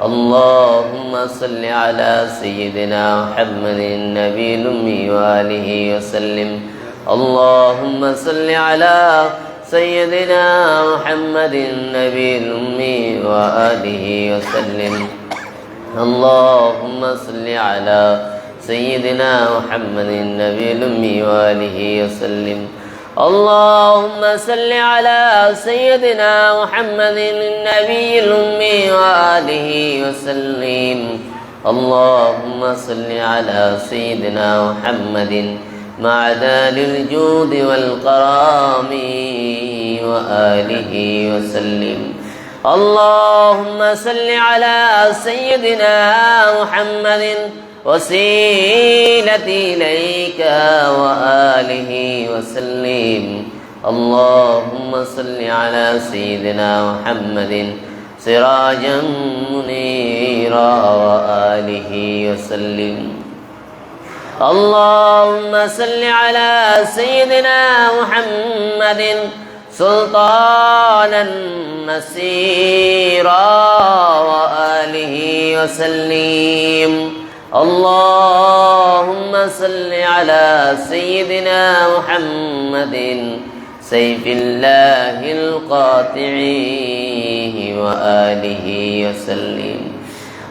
اللهم صل على سيدنا محمد النبي الأمي وآله وسلم. اللهم صل على سيدنا محمد النبي الأمي وآله وسلم. اللهم صل على سيدنا محمد النبي الأمي وآله وسلم. اللهم صل على سيدنا محمد النبي الأمي وآله وسلم. اللهم صل على سيدنا محمد معدن الجود والقرام وآله وسلم. اللهم صل على سيدنا محمد وسيلتي إليك وآله وسلم. اللهم صل على سيدنا محمد سراجا منيرا وآله وسلم. اللهم صل على سيدنا محمد سلطانا نسيرا وآله وسلم. اللهم صل على سيدنا محمد سيف الله القاطع وآله وسلم.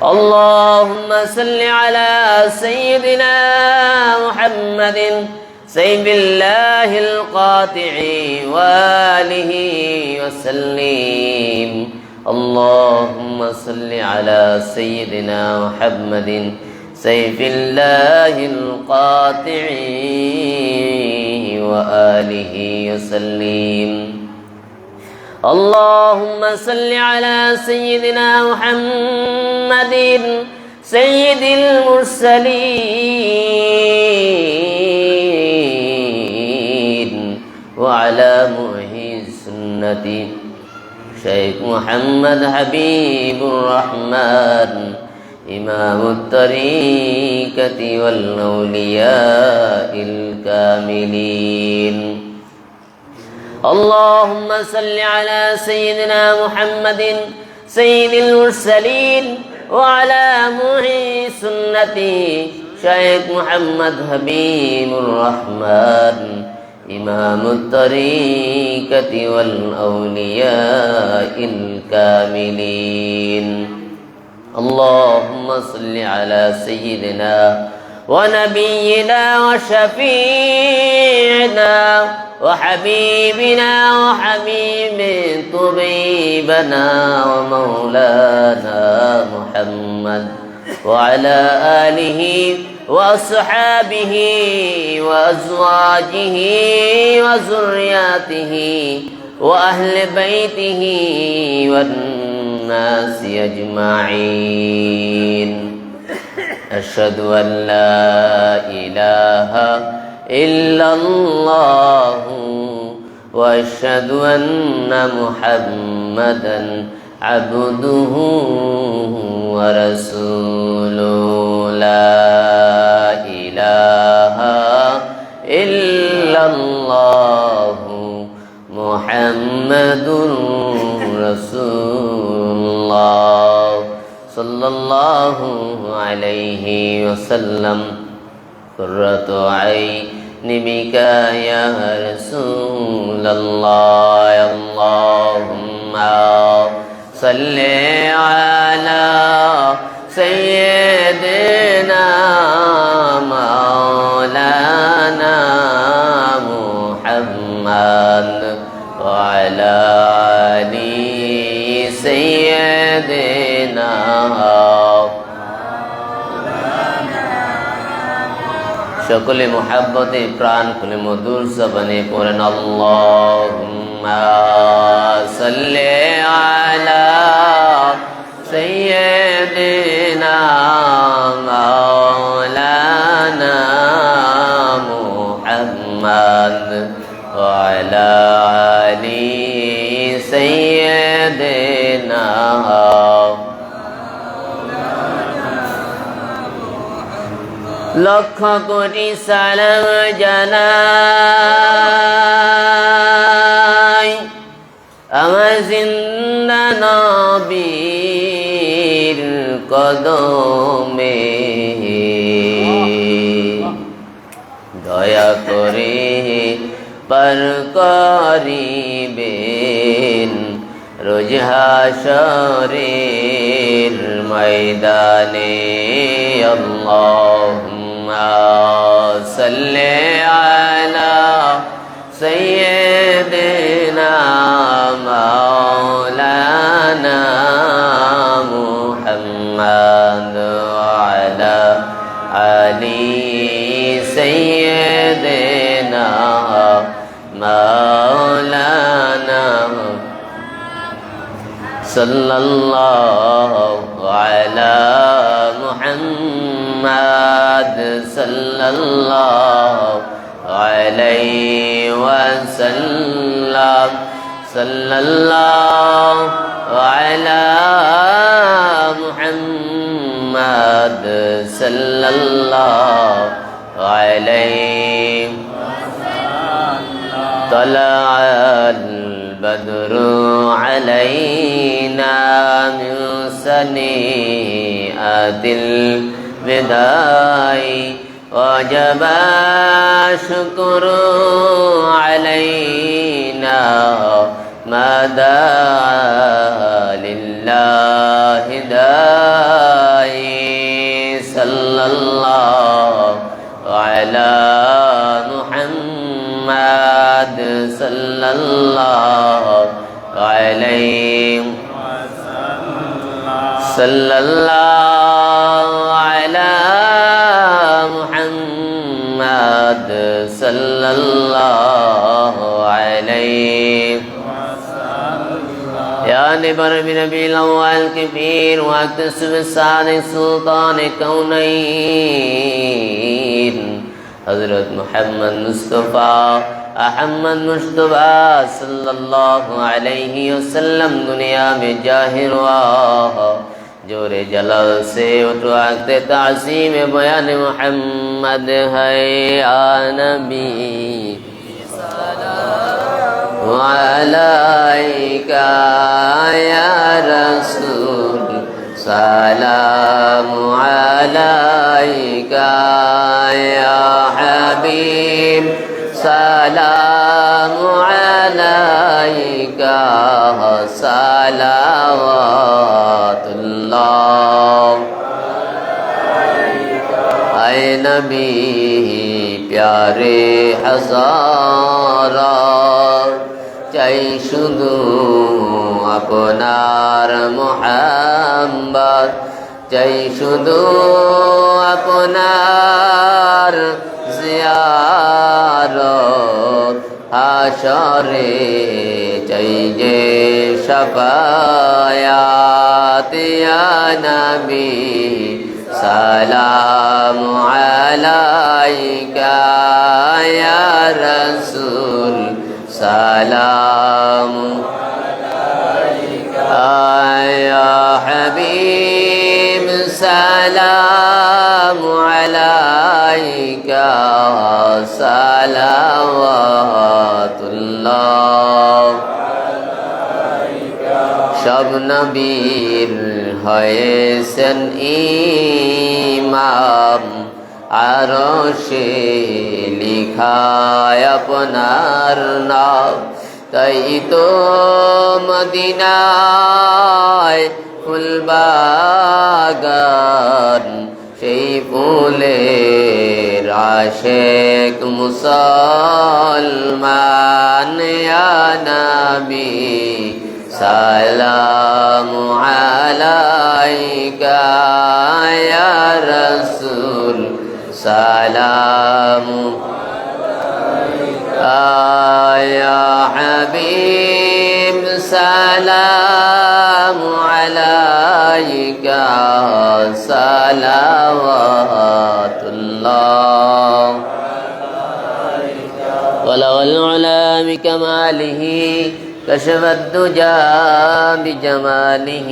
اللهم صل على سيدنا محمد سيف الله القاطع وآله وسلم. اللهم صل على سيدنا محمد سيف الله القاطع وآله وسلم اللهم صل على سيدنا محمد سيد المرسلين وعلى معي السنة شيخ محمد حبيب الرحمن. إمام الطريقة والأولياء الكاملين. اللهم صل على سيدنا محمد سيد المرسلين وعلى معي سنتي شيخ محمد حبيب الرحمن إمام الطريقة والأولياء الكاملين. اللهم صل على سيدنا ونبينا وشفيعنا وحبيبنا وحبيب طبيبنا ومولانا محمد وعلى آله وأصحابه وأزواجه وذرياته وأهل بيته والناس أجمعين. أشهد أن لا إله إلا الله وأشهد أن محمدا عبده ورسوله. وسلم. قرة عين بك يا رسول الله. اللهم صل على سيدنا مولانا محمد وعلى آل سيدنا সকলে মোহাব্বতে প্রাণ খুলে মধুর জবানে পড়েন আল্লাহুম্মা সাল্লি আলা সাইয়্যিদিনা মাওলানা মুহাম্মদ ওয়া আলা আলি সাইয়্যিদিনা লক্ষ কোটি সালাম জানাই। আমার জিন্দা নবীর কদমে। দয়া করে পর করিবেন রোজ হাসরের ময়দানে। আল্লাহুম্মা صل على سيدنا مولانا محمد وعلى آل سيدنا مولانا صلى الله على محمد صلى الله عليه وسلم. صلى الله على محمد صلى الله عليه طلع البدر علينا من سنيئة البداء وجب الشكر علينا ما دعا لله داعي صلى الله على محمد صلى الله عليه آل بر بنبی الأول کے پیر سلطان كونين حضرت محمد مصطفى أحمد مصطفى صلى الله عليه وسلم دنيا میں جاہر جور جلال سے اٹھواتے تعظیم بیان محمد ہے آ نبی۔ وعليك يا رسول سلام عليك يا حبيب سلام عليك صلوات الله. اے نبی پیارے ہزارہ চাই শুধু আপনার মোহাম্মদ। চাই শুধু আপনার জিয়ারত হাসরে চাই যে সফায়াত ইয়া নবী, সালাম আলাইকা রাসূল। সালাম يا حبيب سلام عليك صلوات الله সব নবীর হয়েছেন ইমাম আরও সে লিখায় আপনার নাম। তাই তো মদিনায় ফুলবাগান, সেই ফুলে রাশেক মুসলমান নবী সালাম আলাইকা রাসূল। السلام آه، يا حبيب سلام عليك. صلوات الله. ولو العلا بكماله كشف الدجى بجماله.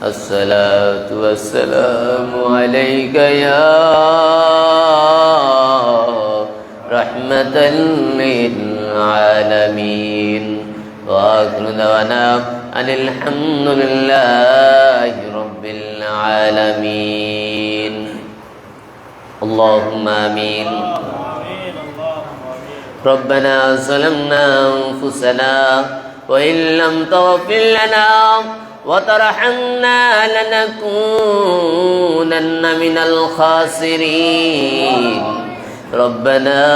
الصلاة والسلام عليك يا رحمة للعالمين. وآخر دعوانا أن الحمد لله رب العالمين. اللهم آمين. ربنا ظلمنا أنفسنا وإن لم تغفر لنا وترحمنا لنكونن من الخاسرين. ربنا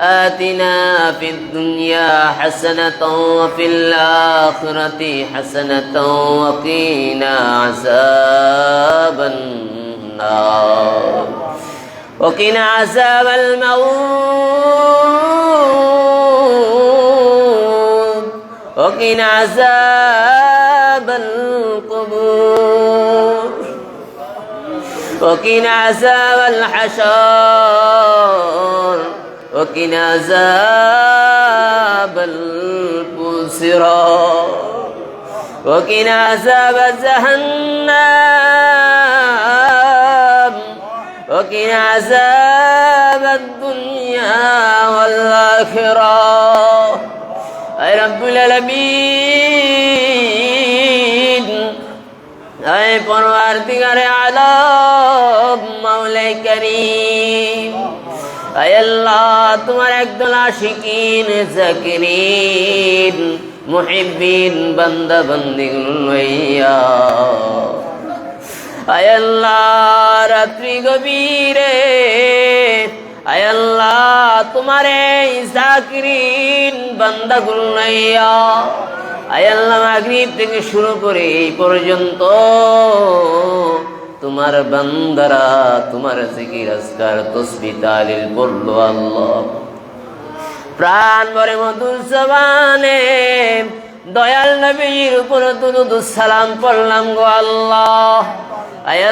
آتنا في الدنيا حسنة وفي الآخرة حسنة وقنا عذاب النار. وقنا عذاب الموت. وقنا عذاب القبور. وقنا عذاب الحشر. وقنا عذاب البصرى وقنا عذاب جهنم. وقنا عذاب الدنيا والآخرة. أي رب العالمين أي پروردگار عالم مولا করিম আয় আল্লাহ তোমার একদল আশিকিন জাকিরিন মুহিব্বিন বান্দা বান্দিগুলো লইয়া আয় আল্লাহ রাত্রি গভীরে আয় থেকে শুরু করে এই পর্যন্ত তোমার বান্দারা তোমার জিকির, আজকার, তসবি, তালিল বলল আল্লাহ। প্রাণ ভরে মধুর জবানে দয়াল নবীর উপর সালাম পড়লাম গো আল্লাহ।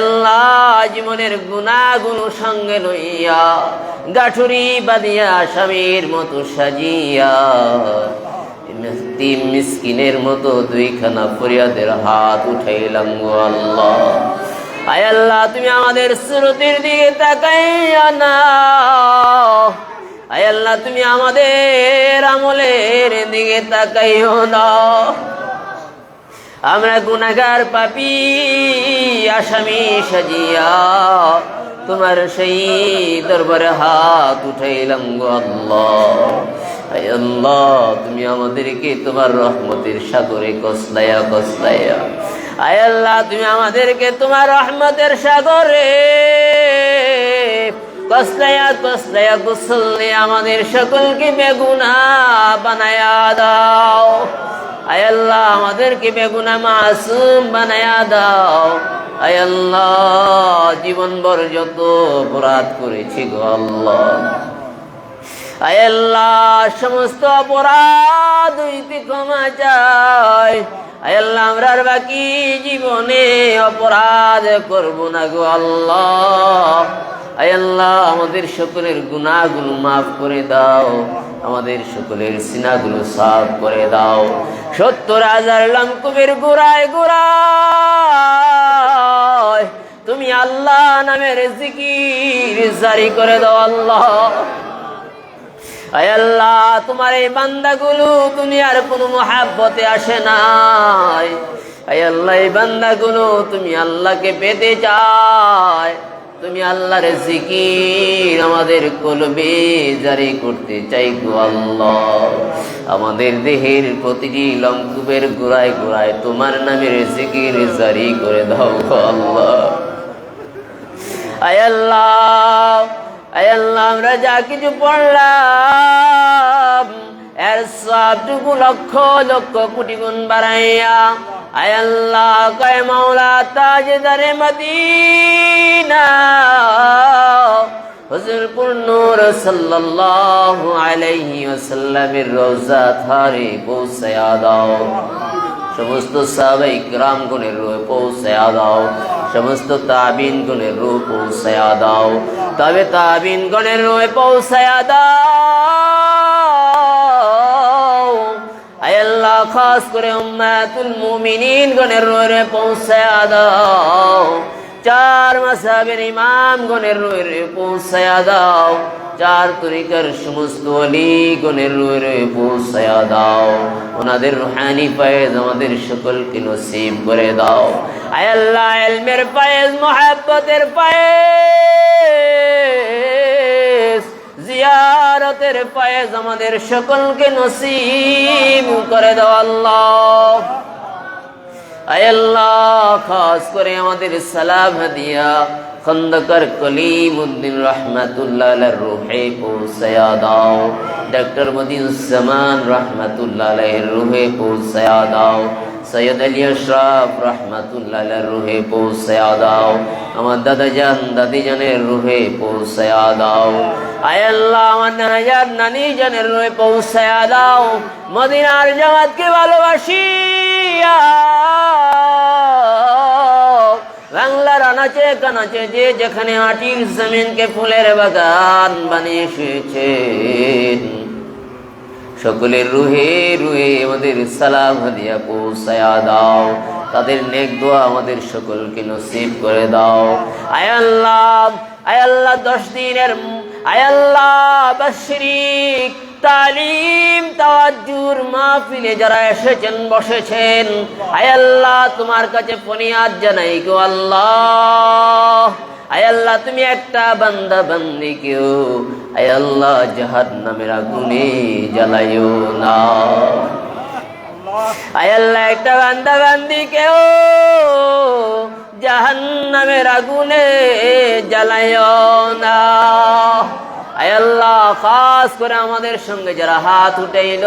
আল্লাহ, জীবনের গুণাগুলো সঙ্গে লইয়া, গাঠুরি বাদিয়া স্বামীর মতো সাজিয়া, তিন মিসকিনের মতো দুইখানা ফরিয়াদের হাত উঠাইলাম গো আল্লাহ। আয় আল্লাহ, তুমি আমাদের শ্রুতির দিকে তাকাইয়া না আয় আল্লাহ, তুমি আমাদের আমলের দিকে তাকাইও না। আমরা গুনাগার পাপি, আসামি সাজিয়া তোমার সেই দরবারে হাত উঠাইলাম গো আল্লাহ। আল্লাহ, তুমি আমাদেরকে তোমার রহমতের সাগরে কসলাইয়া কসলাইয়া আয় আল্লাহ, তুমি আমাদেরকে তোমার রহমতের সাগরে কসলাইয়া গোসল দিয়ে আমাদের সকলকে বেগুনা বানায়া দাও। আয় আল্লাহ, আমাদেরকে বেগুনা মাসুম বানায়া দাও। আয় আল্লাহ, জীবন ভর যত অপরাধ করেছি গো আল্লাহ। আয় সমস্ত অপরাধ হইতে ক্ষমা চাই। আয় আল্লাহ আমরার বাকি জীবনে অপরাধ করব না গো আল্লাহ। আয় আল্লাহ আমাদের সকলের গুণাগুলো মাফ করে দাও। আমাদের সকলের সিনাগুলো সাফ করে দাও। সত্তর হাজার লঙ্কুবের গোড়ায় গোড়ায় তুমি আল্লাহ নামের জিকির জারি করে দাও আল্লাহ। আল্লাহ, তোমার এই বান্দাগুলো দুনিয়ার কোনো মহাব্বতে আসে নাই। আল্লাহ, এই বান্দাগুলো তুমি আল্লাহকে পেতে চায়। তুমি আল্লাহর জিকির আমাদের কলবে জারি করতে চাই গো আল্লাহ। আমাদের দেহের প্রতিটি লঙ্কুবের গোড়ায় গোড়ায় তোমার নামের জিকির জারি করে দাও গো আল্লাহ, আমরা যা কিছু পড়লাম, এর সবটুকু লক্ষ লক্ষ কোটি গুণ বাড়াইয়া আয় আল্লাহ, কয় মাওলা তাজদারে মদিনা। হজরপুর নূর সাল্লাল্লাহু আলাইহি ওয়াসাল্লামের রওজা ধারে পৌঁছায়া দাও। সমস্ত সাহাবাই গ্রাম গুণের রূপে পৌঁছায়া দাও। সমস্ত তাবিন গুণের রূপ পৌঁছায়া দাও। তবে তাবিন গণের রূপে পৌঁছায়া দাও। আল্লাহ, খাস করে উম্মাতুল মুমিনিন গণের রূপে পৌঁছায়া দাও। চার মাসাবের ইমাম গণের রূপে পৌঁছায়া দাও। চার তরিকার সমস্ত অলি গণের রয়ে পৌঁছায়া দাও। ওনাদের রুহানি পায়েজ আমাদের সকলকে নসিব করে দাও। আল্লাহ এলমের পায়েজ মোহাব্বতের পায়েজ জিয়ারতের পায়েজ আমাদের সকলকে নসিব করে দাও আল্লাহ। আল্লাহ, খাস করে আমাদের সালাম দিয়া খন্দকার কলিম উদ্দিন রহমাতুল্লাহ রুহে পৌঁছায়া দাও। ডক্টর মদিউজ্জামান রহমাতুল্লাহ রুহে পৌঁছায়া দাও। সৈয়দ আলী আশরাফ রহমাতুল্লাহ রুহে পৌঁছায়া দাও। আমার দাদা জান দাদি জানের রুহে পৌঁছায়া দাও। আয় আল্লাহ, আমার নানা জান নানি জানের রুহে পৌঁছায়া দাও। মদিনার জামাতকে ভালোবাসিয়া বাংলার আনাচে কানাচে যে যেখানে মাটির জমিনকে ফুলের বাগান বানিয়ে এসেছেন। সকলের রুহে রুহে আমাদের সালাম দিয়া পৌঁছায়া দাও। তাদের নেক দোয়া আমাদের সকলকে নসিব করে দাও। আয় আল্লাহ আয় আল্লাহ, দশ দিনের, আয় আল্লাহ, বাশরিক তালিম, তাওয়াজ্জুর মাহফিলে যারা এসেছেন, বসেছেন, আয় আল্লাহ, তোমার কাছে ফরিয়াদ জানাই গো আল্লাহ। আয় তুমি একটা বান্দা, বান্দি কেউ। আয় জাহাদ নামের আগুনে জ্বালাইও না। আয় একটা বান্দা, বান্দি কেউ জাহান নামের আগুনে জ্বালাইও না। আয়াল্লাহ খাস করে আমাদের সঙ্গে যারা হাত উঠাইল।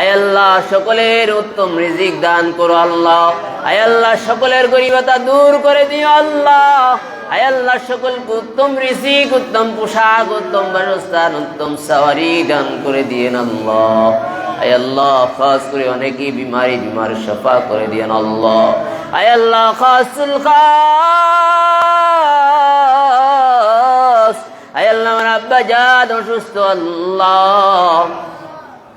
আয়াল্লাহ সকলের উত্তম রিজিক দান করো আল্লাহ। আয়াল্লাহ সকলের গরিবতা দূর করে দিও আল্লাহ। আয়াল্লাহ সকলকে উত্তম রিজিক, উত্তম পোশাক, উত্তম বাসস্থান, উত্তম সাওয়ারি দান করে দিয়েন আল্লাহ। আয়াল্লাহ খাস করে অনেকেই বিমারি বিমার সফা করে দিয়েন আল্লাহ। আয়াল্লাহ খাসুল খাস। আব্বা, জান অসুস্থ, আল্লাহ।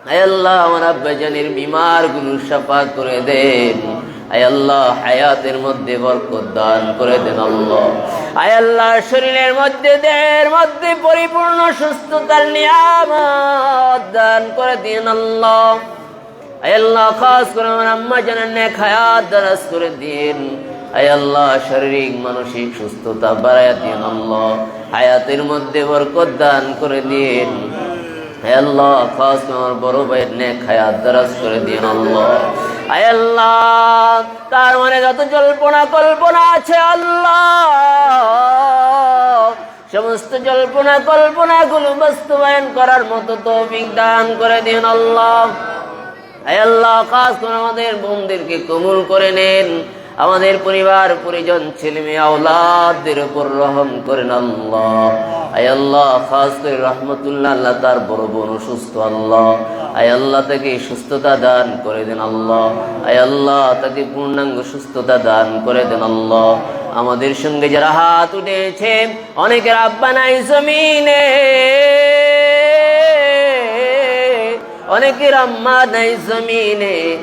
আয়াল্লাহ আমার আব্বা বিমারগুলো সাফা করে দেন। আয়াল্লাহ হায়াতের মধ্যে বরকত দান করে দেন আল্লাহ। আয়াল্লাহ শরীরের মধ্যে, দেহের মধ্যে পরিপূর্ণ সুস্থতার নিয়ামত দান করে দিন আল্লাহ। আয়াল্লাহ খাস করে আমার আম্মা জানের নেক হায়াত দারাজ করে দিন। আয়াল্লাহ শারীরিক, মানসিক সুস্থতা বাড়াইয়া দিন আল্লাহ। হায়াতের মধ্যে বরকত দান করে দিন। আল্লাহ বড় ভাইয়ের করে দিন আল্লাহ। আয়াল্লাহ তার মানে যত জল্পনা কল্পনা আছে আল্লাহ। সমস্ত জল্পনা কল্পনা গুলো বাস্তবায়ন করার মতো তৌফিক দান করে দিন আল্লাহ। আল্লাহ, খাস করে আমাদের বোনদেরকে কবুল করে নেন। আমাদের পরিবার, পরিজন ছেলে মেয়ে আওলাদদের উপর রহম করেন আল্লাহ। আয় আল্লাহ, খাস করে রহমতুল্লাহ, আল্লাহ তার বড় বোন অসুস্থ আল্লাহ। আয় আল্লাহ তাকে সুস্থতা দান করে দেন আল্লাহ। আয় আল্লাহ তাকে পূর্ণাঙ্গ সুস্থতা দান করে দেন আল্লাহ। আমাদের সঙ্গে যারা হাত উঠেছে, অনেকের আব্বা নাই জমিনে। অনেকের আম্মা নাই জমিনে।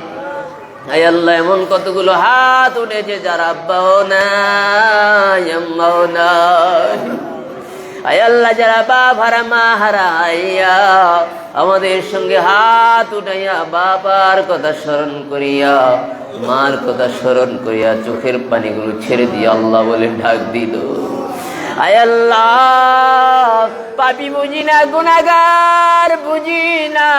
আয় এমন কতগুলো হাত উঠেছে যার আব্বাও নাই নাই। আয় আল্লাহ, যারা বাপ হারা মা হারা আইয়া আমাদের সঙ্গে হাত উঠাইয়া বাবার কথা স্মরণ করিয়া, মার কথা স্মরণ করিয়া চোখের পানিগুলো ছেড়ে দিয়ে আল্লাহ বলে ঢাক দিল। আয় আল্লাহ, পাপি বুঝি না গুনাগার বুঝি না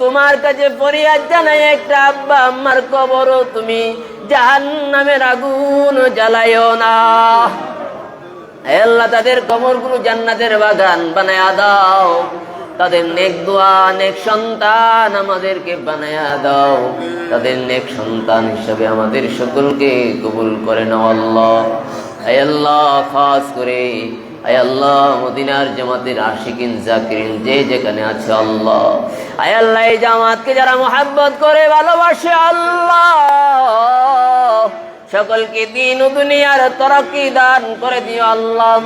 তোমার কাছে ফরিয়াদ জানাই, একটা আব্বা আম্মার কবরও তুমি জাহান নামের আগুন জ্বালাইও না। আল্লাহ, তাদের কবরগুলো জান্নাতের বাগান বানায়া দাও। তাদের নেক দোয়া, নেক সন্তান আমাদেরকে বানায়া দাও। তাদের নেক সন্তান হিসাবে আমাদের সকলকে কবুল করে নাও আল্লাহ। আল্লাহ, খাস করে আয় আল্লাহ, মদিনার জামাতের আশিকিন, জাকিরিন, যে যেখানে আছে আল্লাহ। আয় আল্লাহ, এই জামাতকে যারা মোহাব্বত করে, ভালোবাসে আল্লাহ। সকলকে দিন ও দুনিয়ার তরক্কি দান করে দিও আল্লাহ।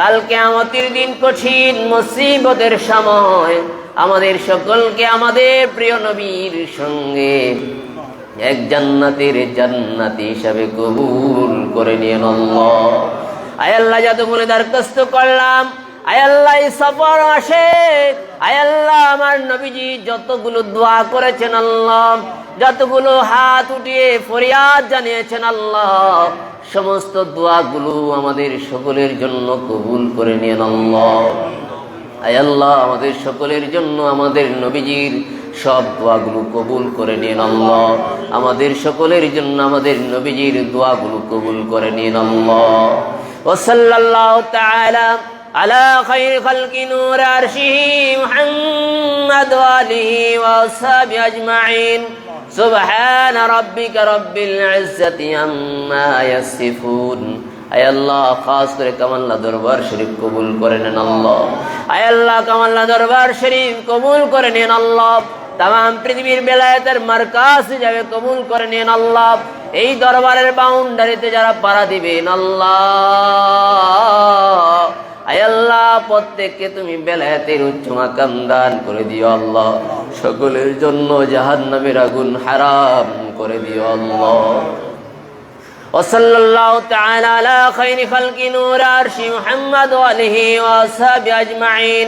কালকে আমাদের দিন কঠিন মুসিবতের সময় আমাদের সকলকে আমাদের প্রিয় নবীর সঙ্গে এক জান্নাতের জান্নাতি হিসাবে কবুল করে নিয়ে আল্লাহ। আয়াল্লাহ যত বলে দরখাস্ত করলাম আয়াল্লাহ সফর আসে আয়াল্লাহ আমার নবীজি যতগুলো দোয়া করেছেন আল্লাহ, যতগুলো হাত উঠিয়ে ফরিয়াদ জানিয়েছেন আল্লাহ, সমস্ত দোয়াগুলো আমাদের সকলের জন্য কবুল করে নিয়েন আল্লাহ। আয় আল্লাহ আমাদের সকলের জন্য আমাদের নবীজির সব দোয়াগুলো কবুল করে নিন আল্লাহ। আমাদের সকলের জন্য আমাদের নবীজির দোয়াগুলো কবুল করে নিন আল্লাহ। ওসাল্লাল্লাহু তাআলা على خير خلق نور عرشه محمد وآله وأصحابه أجمعين سبحان ربك رب العزة عما يصفون আয় আল্লাহ খাস করে কামাল্লা দরবার শরীফ কবুল করে নেন আল্লাহ আয় আল্লাহ কামাল্লা দরবার শরীফ কবুল করে নেন আল্লাহ তাম পৃথিবীর বেলায়েতের মার্কাস যাবে কবুল করে নেন আল্লাহ এই দরবারের বাউন্ডারিতে যারা পাড়া দিবেন আল্লাহ আয় আল্লাহ প্রত্যেককে তুমি বেলায়েতের উচ্চ মাকাম দান করে দিও আল্লাহ সকলের জন্য জাহান্নামের আগুন হারাম করে দিও আল্লাহ وصلى الله تعالى على خير خلق نور عرش محمد وآله وأصحابه أجمعين